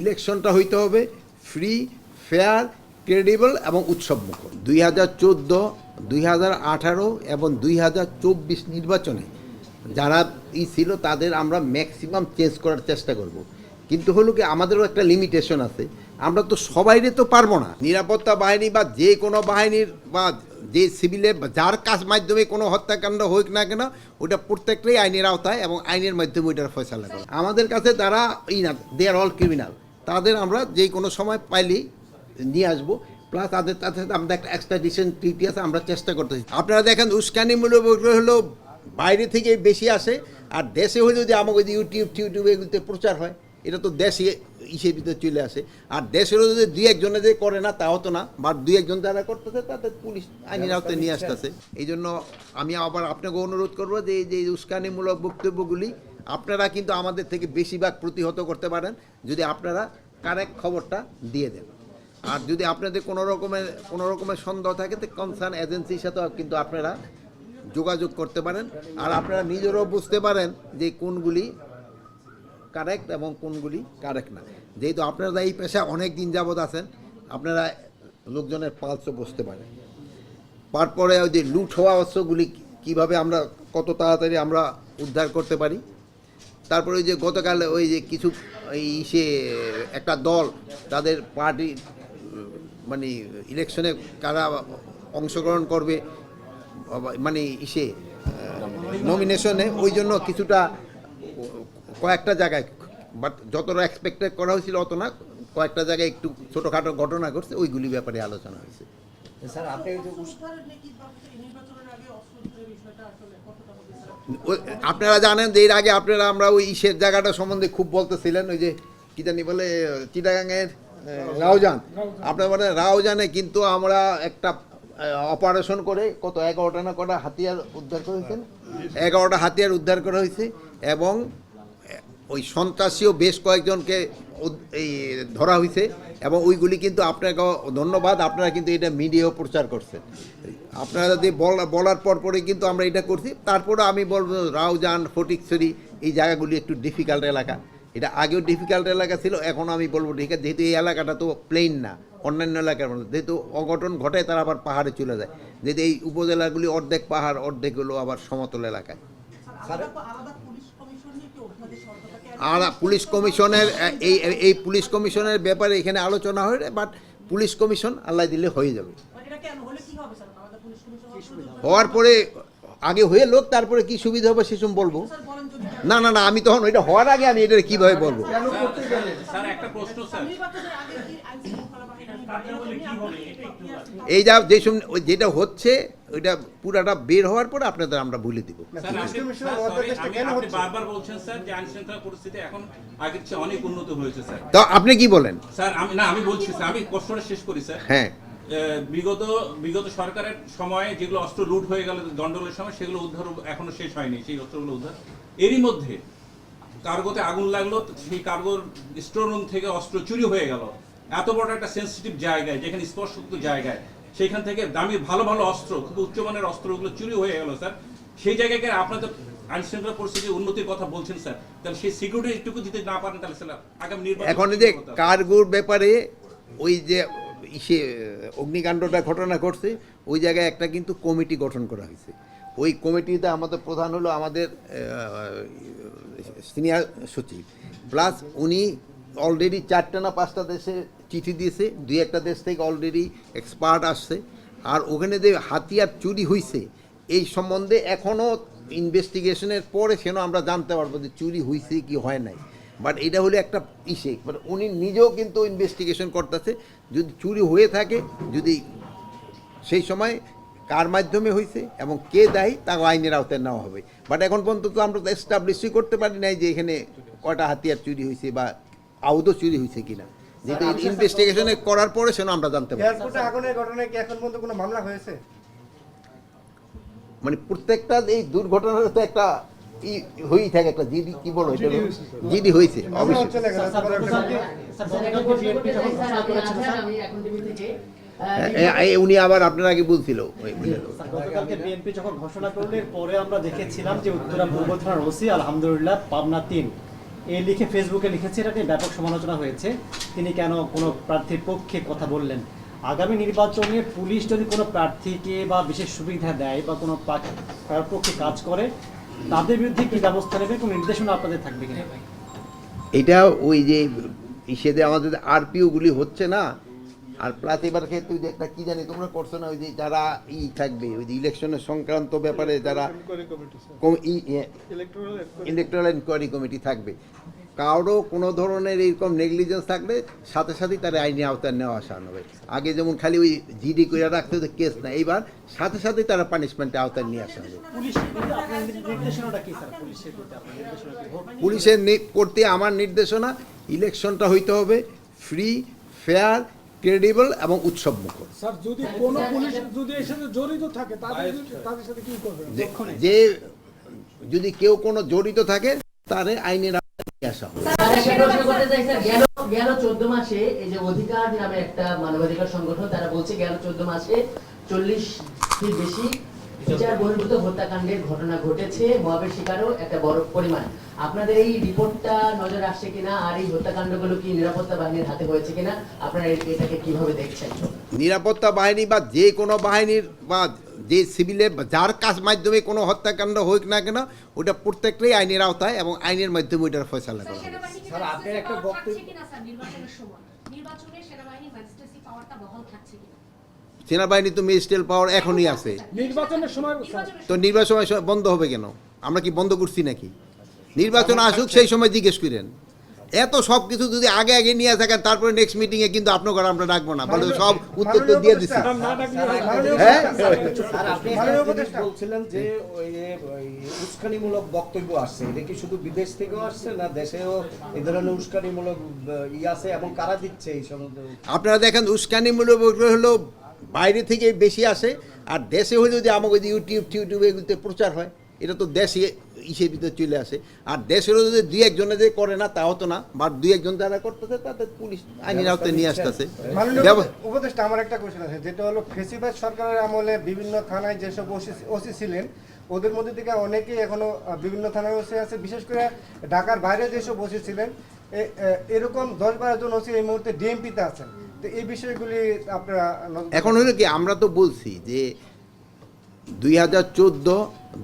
ইলেকশনটা হইতে হবে ফ্রি, ফেয়ার, ক্রেডিবল এবং উৎসবমুখর। দুই হাজার চোদ্দ, দুই হাজার আঠারো এবং দুই হাজার চব্বিশ নির্বাচনে যারা ই ছিল তাদের আমরা ম্যাক্সিমাম চেঞ্জ করার চেষ্টা করব। কিন্তু হলো কি, আমাদেরও একটা লিমিটেশন আছে। আমরা তো সবাইরে তো পারব না। নিরাপত্তা বাহিনী বা যে কোনো বাহিনীর বা যে সিভিলে যার কাজ মাধ্যমে কোনো হত্যাকাণ্ড হোক না কেন ওটা প্রত্যেকটাই আইনের আওতায় এবং আইনের মাধ্যমে ওইটার ফয়সালা করে। আমাদের কাছে তারা ই না দে আর অল ক্রিমিনাল তাদের আমরা যে কোনো সময় পাইলেই নিয়ে আসব। প্লাস তাদের তাদের সাথে আমাদের একটা এক্সট্রাডিশন ট্রিটি আছে আমরা চেষ্টা করতেছি। আপনারা দেখেন উস্কানিমূলক হলো বাইরে থেকে বেশি আসে আর দেশে হলে যদি আমাকে যদি ইউটিউব টিউটিউব এগুলোতে প্রচার হয় এটা তো দেশে ভিতরে চলে আসে। আর দেশেরও যদি দুই একজনে যে করে না তা হতো না। বা দুই একজন যারা করতেছে তাদের পুলিশ আইনের আওতায় নিয়ে আসতেছে। এই জন্য আমি আবার আপনাকে অনুরোধ করব যে এই যে উস্কানিমূলক বক্তব্যগুলি আপনারা কিন্তু আমাদের থেকে বেশিরভাগ প্রতিহত করতে পারেন যদি আপনারা কারেক্ট খবরটা দিয়ে দেন। আর যদি আপনাদের কোনো রকমের কোনো রকমের সন্দেহ থাকে, তো কনসার্ন এজেন্সির সাথেও কিন্তু আপনারা যোগাযোগ করতে পারেন। আর আপনারা নিজেরও বুঝতে পারেন যে কোনগুলি কারেক্ট এবং কোনগুলি কারেক্ট না। যেহেতু আপনারা এই পেশা অনেক দিন যাবৎ আছেন, আপনারা লোকজনের পালসও বুঝতে পারেন তারপরে ওই যে লুট হওয়া অস্ত্রগুলি কীভাবে আমরা, কত তাড়াতাড়ি আমরা উদ্ধার করতে পারি তারপরে ওই যে গতকাল ওই যে কিছু এই সে একটা দল তাদের পার্টি মানে ইলেকশনে কারা অংশগ্রহণ করবে মানে ইসে নমিনেশনে ওই জন্য কিছুটা কয়েকটা জায়গায় বাট যতটা এক্সপেক্টেড করা হয়েছিল অত না, কয়েকটা জায়গায় একটু ছোটোখাটো ঘটনা ঘটছে, ওইগুলি ব্যাপারে আলোচনা হয়েছে। স্যার, আপনি আপনারা জানেন যে এর আগে আপনারা আমরা ওই ইসের জায়গাটা সম্বন্ধে খুব বলতেছিলেন ওই যে কি জানি বলে চিটাগাঙের রাউজান আপনার মানে রাউজানে কিন্তু আমরা একটা অপারেশন করে কত এগারোটা না কটা হাতিয়ার উদ্ধার করা হয়েছে? এগারোটা হাতিয়ার উদ্ধার করা হয়েছে এবং ওই সন্ত্রাসীও বেশ কয়েকজনকে এই ধরা হয়েছে এবং ওইগুলি কিন্তু আপনাকে ধন্যবাদ, আপনারা কিন্তু এটা মিডিয়াও প্রচার করছেন। আপনারা যদি বলা- বলার পর পরে কিন্তু আমরা এটা করছি। তারপরে আমি বলব, রাউজান, ফটিকছড়ি, এই জায়গাগুলি একটু ডিফিকাল্ট এলাকা। এটা আগেও ডিফিকাল্ট এলাকা ছিল, এখন আমি বলব ঠিক আছে, যেহেতু এই এলাকাটা তো প্লেন না, অন্যান্য এলাকার মতো যেহেতু অঘটন ঘটে তারা আবার পাহাড়ে চলে যায়। যেহেতু এই উপজেলাগুলি অর্ধেক পাহাড়, অর্ধেক হলো আবার সমতল এলাকায়। আর পুলিশ কমিশনের এই এই পুলিশ কমিশনের ব্যাপারে এখানে আলোচনা হয় বাট পুলিশ কমিশন আল্লাহ দিলে হয়ে যাবে। হওয়ার পরে, আগে হয়ে লোক, তারপরে কি সুবিধা হবে সেসব বলব। না না না, আমি তখন ওইটা হওয়ার আগে আমি এটা কীভাবে বলব? স্যার, একটা প্রশ্ন, স্যার। এই যা যে যেটা হচ্ছে ওইটা পুরাটা বের হওয়ার পরে আপনাদের আমরা বলে দিব। তো আপনি কি বলেন? স্যার আমি না আমি বলছি স্যার আমি প্রশ্নটা শেষ করি স্যার। হ্যাঁ। বিগত বিগত সরকারের সময়ে যেগুলো অস্ত্র লুট হয়ে গেল গন্ডগোলের সময় সেগুলো উদ্ধার এখনও শেষ হয়নি সেই অস্ত্রগুলো উদ্ধার। এরই মধ্যে কার্গোতে আগুন লাগল সেই কার্গোর স্টোর রুম থেকে অস্ত্র চুরি হয়ে গেল। এত বড় একটা সেন্সিটিভ জায়গায় যেখানে স্পর্শযুক্ত জায়গায় সেখান থেকে দামি ভালো ভালো অস্ত্র খুব উচ্চমানের অস্ত্রগুলো চুরি হয়ে গেল স্যার। সেই জায়গায় গিয়ে আপনার তো পরিস্থিতির উন্নতির কথা বলছেন স্যার। তাহলে সেই সিকিউরিটি একটুকু দিতে না পারেন তাহলে স্যার আগামী নির্বাচন এখন যে কার্গোর ব্যাপারে ওই যে ইসে অগ্নিকাণ্ডটা ঘটনা ঘটছে ওই জায়গায় একটা কিন্তু কমিটি গঠন করা হয়েছে। ওই কমিটিতে আমাদের প্রধান হলো আমাদের সিনিয়র সচিব। প্লাস উনি অলরেডি চারটা না পাঁচটা দেশে চিঠি দিয়েছে, দুই একটা দেশ থেকে অলরেডি এক্সপার্ট আসছে। আর ওখানে যে হাতিয়ার চুরি হয়েছে এই সম্বন্ধে এখনও ইনভেস্টিগেশনের পরে সেন আমরা জানতে পারব যে চুরি হয়েছে কি হয় নাই। বাট এটা হলো একটা ইসে। বাট উনি নিজেও কিন্তু ইনভেস্টিগেশন করতেছে। যদি চুরি হয়ে থাকে, যদি সেই সময় কার মাধ্যমে হয়েছে এবং কে দায়ী তা আইনের আওতায় নেওয়া হবে। বাট এখন পর্যন্ত তো আমরা তো এস্টাবলিশই করতে পারি নাই যে এখানে কয়টা হাতিয়ার চুরি হয়েছে বা আউদও চুরি হয়েছে কিনা? যেহেতু ইনভেস্টিগেশনে করার পরে সেন আমরা জানতে পারি এয়ারপোর্টে আগুনের ঘটনায় কি এখন পর্যন্ত কোনো মামলা হয়েছে? মানে প্রত্যেকটা এই দুর্ঘটনার তো একটা হয়েই থাকে একটা জিডি কি বলো এটা জিডি হয়েছে। অবশ্যই। এ- উনি আবার আপনার আগে বলছিল। গতকালকে বিএনপি যখন ঘোষণা করল এর পরে আমরা দেখেছিলাম যে উত্তরা পূর্ব থানার ওসি আলহামদুলিল্লাহ পাবনা তিন। এ লিখে ফেসবুকে লিখেছে এটা নিয়ে ব্যাপক সমালোচনা হয়েছে। তিনি কেন কোনো প্রার্থীর পক্ষে কথা বললেন? আগামী নির্বাচনে পুলিশ যদি কোনো প্রার্থীকে বা বিশেষ সুবিধা দেয় বা কোনো পক্ষে কাজ করে, তাদের বিরুদ্ধে কি ব্যবস্থা নেবে? কোনো নির্দেশনা আপনাদের থাকবে কিনা? এটা ওই যে ইসেতে আমাদের আরপিওগুলি হচ্ছে না আর ওই যে একটা কি জানি তোমরা করছ না ওই যে যারা ই থাকবে ওই যে ইলেকশনের সংক্রান্ত ব্যাপারে যারা ইলেকট্রাল এনকোয়ারি কমিটি থাকবে। কারও কোনো ধরনের এরকম নেগলিজেন্স থাকলে সাথে সাথেই তার আইনি আওতায় নেওয়া আসা হবে। আগে যেমন খালি ওই জিডি করে রাখতে হতো কেস না। এইবার সাথে সাথেই তারা পানিশমেন্টের আওতায় নিয়ে আসা হবে। পুলিশের করতে আমার নির্দেশনা ইলেকশনটা হইতে হবে ফ্রি ফেয়ার ক্রেডিবল এবং উৎসব মুখর যদি কোনো পুলিশ যদি এর সাথে জড়িত থাকে তাদের তাদের সাথে কি করবেন যে- যে যদি কেউ কোনো জড়িত থাকে তারে আইনের আসা একটা প্রশ্ন করতে চাই, স্যার, গেল গেল চোদ্দ মাসে এই যে অধিকার নামে একটা মানবাধিকার সংগঠন তারা বলছে গেল চোদ্দ মাসে চল্লিশ বেশি বিচার বহির্ভূত হত্যাকাণ্ডের ঘটনা ঘটেছে মহাবের শিকারও একটা বড় পরিমাণ। আপনাদের এই রিপোর্টটা নজর আসছে কিনা আর এই হত্যাকাণ্ডগুলো কি নিরাপত্তা বাহিনীর হাতে হয়েছে কিনা আপনারা এটাকে কীভাবে দেখছেন? নিরাপত্তা বাহিনী বা যে কোনো বাহিনীর বা যে সিভিলে যার কাজ মাধ্যমে কোনো হত্যাকাণ্ড হোক না কেন ওটা প্রত্যেকটাই আইনের আওতায় এবং আইনের মাধ্যমে ওইটার ফয়সালা করা হবে। স্যার, আপনি একটা বক্তব্য- থাকছে কিনা স্যার নির্বাচনের সময়? নির্বাচনে সেনাবাহিনী ম্যাজিস্ট্রেসি পাওয়ারটা বহাল থাকছে কিনা? সেনাবাহিনী তো মেজিস্ট্রেল পাওয়ার এখনই আছে। নির্বাচনের সময় তো নির্বাচন বন্ধ হবে কেন? আমরা কি বন্ধ করছি নাকি? নির্বাচন আসুক সেই সময় জিজ্ঞেস করেন। এত সব কিছু যদি আগে আগে নিয়ে থাকেন তারপরে নেক্সট মিটিংয়ে কিন্তু আপনার ঘরে আমরা রাখব না। বলে সব উত্তর তো দিয়ে দিচ্ছি। হয়। বলছিলেন যে উস্কানিমূলক বক্তব্য আসছে এটা কি শুধু বিদেশ থেকেও আসছে না দেশেও এই ধরনের উস্কানিমূলক ই আছে এবং কারা দিচ্ছে এই সমস্ত? আপনারা দেখেন উস্কানিমূলক হলো বাইরে থেকে বেশি আসে আর দেশে হলেও যে আমাকে ইউটিউব টিউটিউব এগুলোতে প্রচার হয় এটা তো দেশে ইসের ভিতরে চলে আসে। আর দেশেরও যদি দুই একজনে যে করে না তা হতো না বা দুই একজন যারা করতেছে তাদের পুলিশ আইনের আওতায় নিয়ে আসতেছে। উপদেষ্টা আমার একটা কোশ্চেন আছে যেটা হলো ফেসিবাদ সরকারের আমলে বিভিন্ন থানায় যেসব ওসি ছিলেন ওদের মধ্যে থেকে অনেকেই এখনও বিভিন্ন থানায় ওসি আছে। বিশেষ করে ঢাকার বাইরে যেসব ওসি ছিলেন এরকম দশ বারো জন ওসি এই মুহূর্তে ডিএমপিতে আছেন। তো এই বিষয়গুলি আপনারা এখন হলো কি, আমরা তো বলছি যে দুই হাজার চোদ্দ,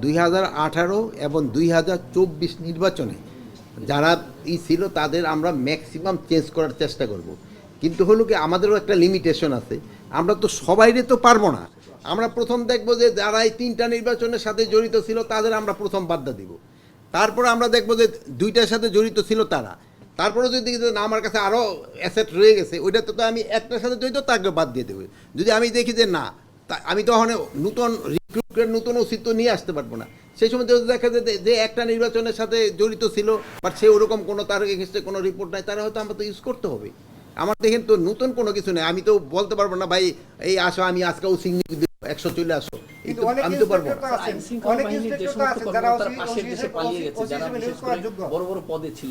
দুই হাজার আঠারো এবং দুই হাজার চব্বিশ নির্বাচনে যারা ই ছিল তাদের আমরা ম্যাক্সিমাম চেঞ্জ করার চেষ্টা করব। কিন্তু হলো কি, আমাদেরও একটা লিমিটেশন আছে। আমরা তো সবাইরে তো পারব না। আমরা প্রথম দেখব যে যারা এই তিনটা নির্বাচনের সাথে জড়িত ছিল তাদের আমরা প্রথম বার্তা দিব। তারপরে আমরা দেখব যে দুইটার সাথে জড়িত ছিল তারা। তারপরে যদি দেখি না আমার কাছে আরও অ্যাসেট রয়ে গেছে ওইটাতে তো আমি একটার সাথে জড়িত তাকে বাদ দিয়ে দেবো। যদি আমি দেখি যে না তা- আমি তখন নতুন রিক্রুটের নতুন অস্তিত্ব নিয়ে আসতে পারব না। সেই সময় যদি দেখা যায় যে- একটা নির্বাচনের সাথে জড়িত ছিল বাট সে ওরকম কোনো তার এগেনস্টে কোনো রিপোর্ট নাই তারা হয়তো আমরা তো ইউজ করতে হবে। আমার দেখেন তো নতুন কোনো কিছু নেই আমি তো বলতে পারব না ভাই এই আসো আমি আজকেও সিগনি একশো চলে আসো। আমি তো পারব যারা পাশের দেশে পালিয়ে গেছে যারা বড় বড় পদে ছিল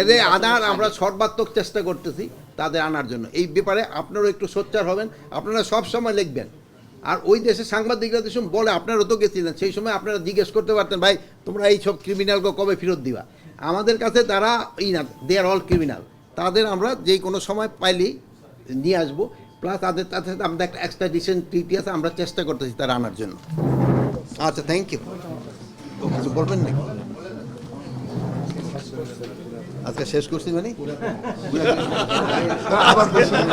এদের আনার আমরা সর্বাত্মক চেষ্টা করতেছি তাদের আনার জন্য। এই ব্যাপারে আপনারাও একটু সোচ্চার হবেন, আপনারা সব সময় লিখবেন। আর ওই দেশে সাংবাদিকরা যে বলে আপনারাও তো গেছিলেন, সেই সময় আপনারা জিজ্ঞেস করতে পারতেন, ভাই, তোমরা এই সব ক্রিমিনালকে কবে ফেরত দিবা? আমাদের কাছে তারা ই না দে আর অল ক্রিমিনাল তাদের আমরা যে কোনো সময় পাইলেই নিয়ে আসব। প্লাস তাদের সাথে আমাদের একটা এক্সট্রাডিশন ট্রিটি আছে, আমরা চেষ্টা করতেছি তারা আনার জন্য। আচ্ছা থ্যাংক ইউ বলবেন নাকি? আজকে শেষ করছি মানে? আবার বসুন।